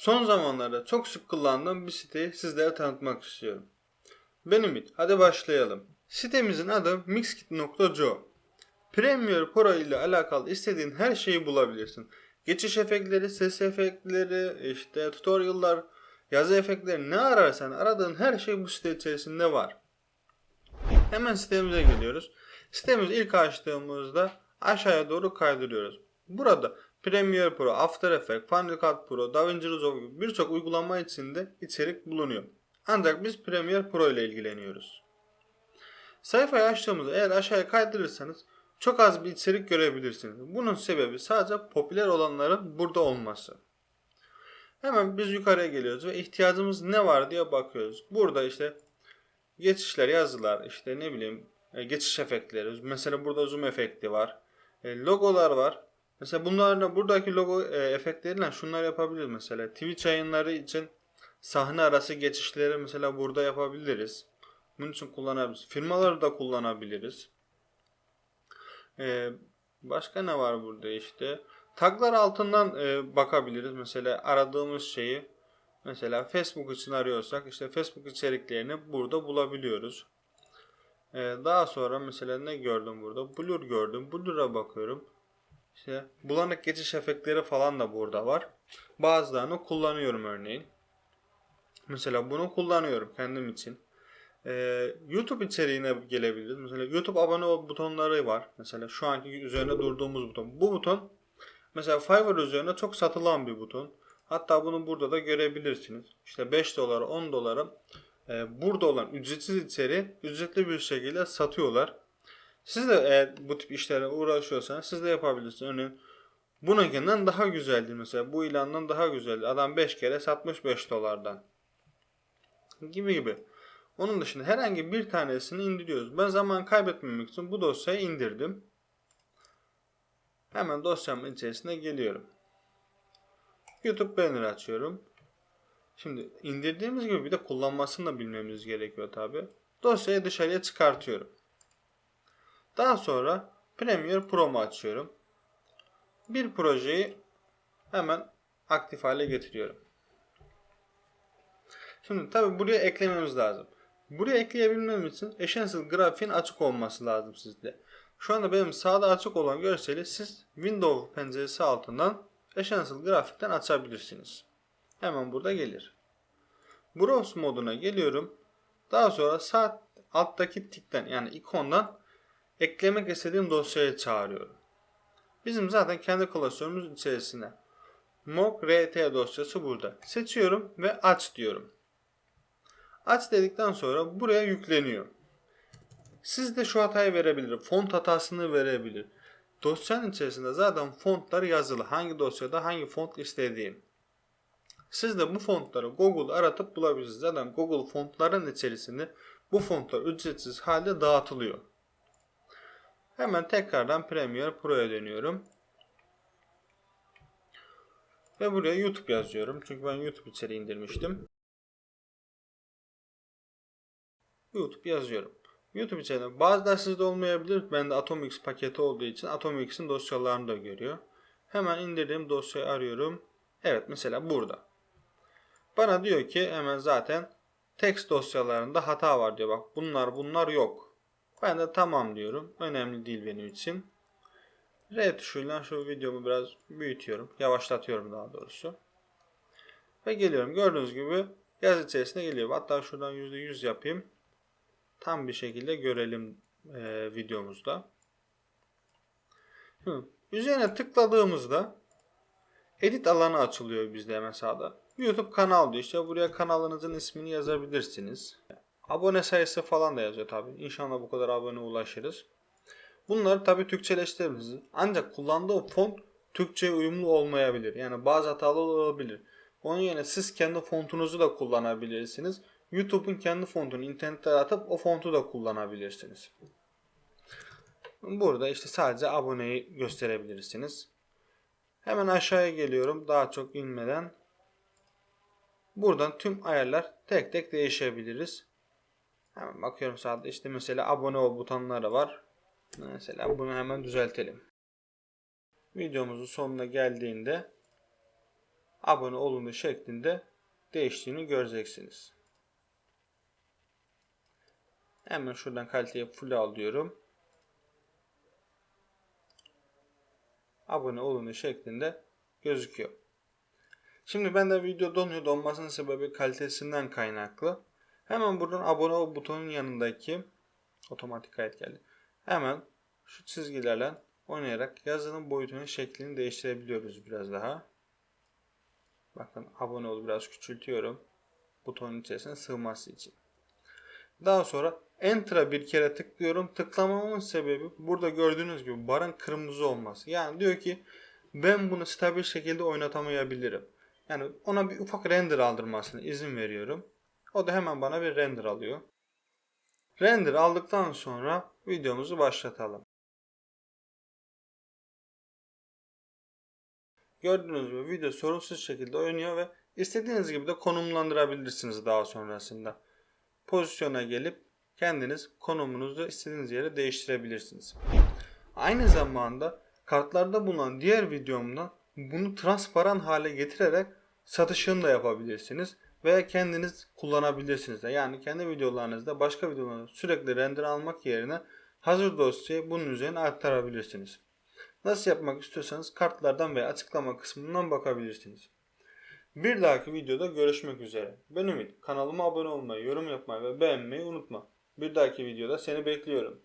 Son zamanlarda çok sık kullandığım bir siteyi sizlere tanıtmak istiyorum. Benim it. Hadi başlayalım. Sitemizin adı mixkit.co. Premiere Pro ile alakalı istediğin her şeyi bulabilirsin. Geçiş efektleri, ses efektleri, işte tutorial'lar, yazı efektleri ne ararsan aradığın her şey bu site içerisinde var. Hemen sitemize geliyoruz. Sitemizi ilk açtığımızda aşağıya doğru kaydırıyoruz. Burada Premiere Pro, After Effects, Final Cut Pro, DaVinci Resolve gibi birçok uygulama içinde içerik bulunuyor. Ancak biz Premiere Pro ile ilgileniyoruz. Sayfayı açtığımızda eğer aşağıya kaydırırsanız çok az bir içerik görebilirsiniz. Bunun sebebi sadece popüler olanların burada olması. Hemen biz yukarıya geliyoruz ve ihtiyacımız ne var diye bakıyoruz. Burada işte geçişler, yazılar, işte ne bileyim e, geçiş efektleri. Mesela burada zoom efekti var. E, logolar var. Mesela bunlarla buradaki logo e, efektleriyle şunlar yapabiliriz mesela. Twitch yayınları için sahne arası geçişleri mesela burada yapabiliriz. Bunun için kullanabiliriz. Firmaları da kullanabiliriz. E, başka ne var burada işte? Taglar altından e, bakabiliriz. Mesela aradığımız şeyi mesela Facebook için arıyorsak işte Facebook içeriklerini burada bulabiliyoruz. E, daha sonra mesela ne gördüm burada? Blur gördüm. Blur'a bakıyorum. İşte bulanık geçiş efektleri falan da burada var. Bazılarını kullanıyorum örneğin. Mesela bunu kullanıyorum kendim için. Ee, YouTube içeriğine gelebiliriz. Mesela YouTube abone ol butonları var. Mesela şu anki üzerinde durduğumuz buton. Bu buton mesela Fiverr üzerinde çok satılan bir buton. Hatta bunu burada da görebilirsiniz. İşte 5 dolara 10 dolara e, burada olan ücretsiz içeriği ücretli bir şekilde satıyorlar. Siz de eğer bu tip işlere uğraşıyorsanız siz de yapabilirsiniz. Örneğin bununkinden daha güzeldi mesela. Bu ilandan daha güzeldi. Adam 5 kere satmış 5 dolardan. Gibi gibi. Onun dışında herhangi bir tanesini indiriyoruz. Ben zaman kaybetmemek için bu dosyayı indirdim. Hemen dosyamın içerisine geliyorum. YouTube banner açıyorum. Şimdi indirdiğimiz gibi bir de kullanmasını da bilmemiz gerekiyor tabi. Dosyayı dışarıya çıkartıyorum. Daha sonra Premiere Pro'mu açıyorum. Bir projeyi hemen aktif hale getiriyorum. Şimdi tabi buraya eklememiz lazım. Buraya ekleyebilmem için Essential grafiğin açık olması lazım sizde. Şu anda benim sağda açık olan görseli siz Windows penceresi altından Essential grafikten açabilirsiniz. Hemen burada gelir. Browse moduna geliyorum. Daha sonra sağ alttaki tikten yani ikondan eklemek istediğim dosyayı çağırıyorum. Bizim zaten kendi klasörümüz içerisinde. mock rt dosyası burada. Seçiyorum ve aç diyorum. Aç dedikten sonra buraya yükleniyor. Siz de şu hatayı verebilir. Font hatasını verebilir. Dosyanın içerisinde zaten fontlar yazılı. Hangi dosyada hangi font istediğim. Siz de bu fontları Google aratıp bulabilirsiniz. Zaten Google fontların içerisinde bu fontlar ücretsiz halde dağıtılıyor. Hemen tekrardan Premiere Pro'ya dönüyorum. Ve buraya YouTube yazıyorum. Çünkü ben YouTube içeriği indirmiştim. YouTube yazıyorum. YouTube içerisinde bazıları sizde olmayabilir. Bende Atomix paketi olduğu için Atomix'in dosyalarını da görüyor. Hemen indirdiğim dosyayı arıyorum. Evet mesela burada. Bana diyor ki hemen zaten text dosyalarında hata var diyor. Bak bunlar bunlar yok. Ben de tamam diyorum. Önemli değil benim için. R tuşuyla şu videomu biraz büyütüyorum. Yavaşlatıyorum daha doğrusu. Ve geliyorum. Gördüğünüz gibi yaz içerisinde geliyor. Hatta şuradan %100 yapayım. Tam bir şekilde görelim e, videomuzda. Hı. Üzerine tıkladığımızda edit alanı açılıyor bizde hemen sağda. YouTube kanal diyor. İşte buraya kanalınızın ismini yazabilirsiniz. Abone sayısı falan da yazıyor tabi. İnşallah bu kadar abone ulaşırız. Bunları tabi Türkçeleştirebilirsiniz. Ancak kullandığı font Türkçe uyumlu olmayabilir. Yani bazı hatalı olabilir. Onun yerine siz kendi fontunuzu da kullanabilirsiniz. YouTube'un kendi fontunu internette atıp o fontu da kullanabilirsiniz. Burada işte sadece aboneyi gösterebilirsiniz. Hemen aşağıya geliyorum daha çok inmeden. Buradan tüm ayarlar tek tek değişebiliriz. Hemen bakıyorum sağda işte mesela abone ol butonları var. Mesela bunu hemen düzeltelim. Videomuzun sonuna geldiğinde abone olundu şeklinde değiştiğini göreceksiniz. Hemen şuradan kaliteyi full al diyorum. Abone olundu şeklinde gözüküyor. Şimdi ben de video donuyor. Donmasının sebebi kalitesinden kaynaklı. Hemen buradan abone ol butonun yanındaki otomatik kayıt geldi. Hemen şu çizgilerle oynayarak yazının boyutunun şeklini değiştirebiliyoruz biraz daha. Bakın abone ol biraz küçültüyorum. Butonun içerisine sığması için. Daha sonra Enter'a bir kere tıklıyorum. Tıklamamın sebebi burada gördüğünüz gibi barın kırmızı olması. Yani diyor ki ben bunu stabil şekilde oynatamayabilirim. Yani ona bir ufak render aldırmasına izin veriyorum. O da hemen bana bir render alıyor. Render aldıktan sonra videomuzu başlatalım. Gördüğünüz gibi video sorunsuz şekilde oynuyor ve istediğiniz gibi de konumlandırabilirsiniz daha sonrasında. Pozisyona gelip kendiniz konumunuzu istediğiniz yere değiştirebilirsiniz. Aynı zamanda kartlarda bulunan diğer videomda bunu transparan hale getirerek satışını da yapabilirsiniz veya kendiniz kullanabilirsiniz de. Yani kendi videolarınızda başka videoları sürekli render almak yerine hazır dosyayı bunun üzerine aktarabilirsiniz. Nasıl yapmak istiyorsanız kartlardan veya açıklama kısmından bakabilirsiniz. Bir dahaki videoda görüşmek üzere. Ben Ümit. Kanalıma abone olmayı, yorum yapmayı ve beğenmeyi unutma. Bir dahaki videoda seni bekliyorum.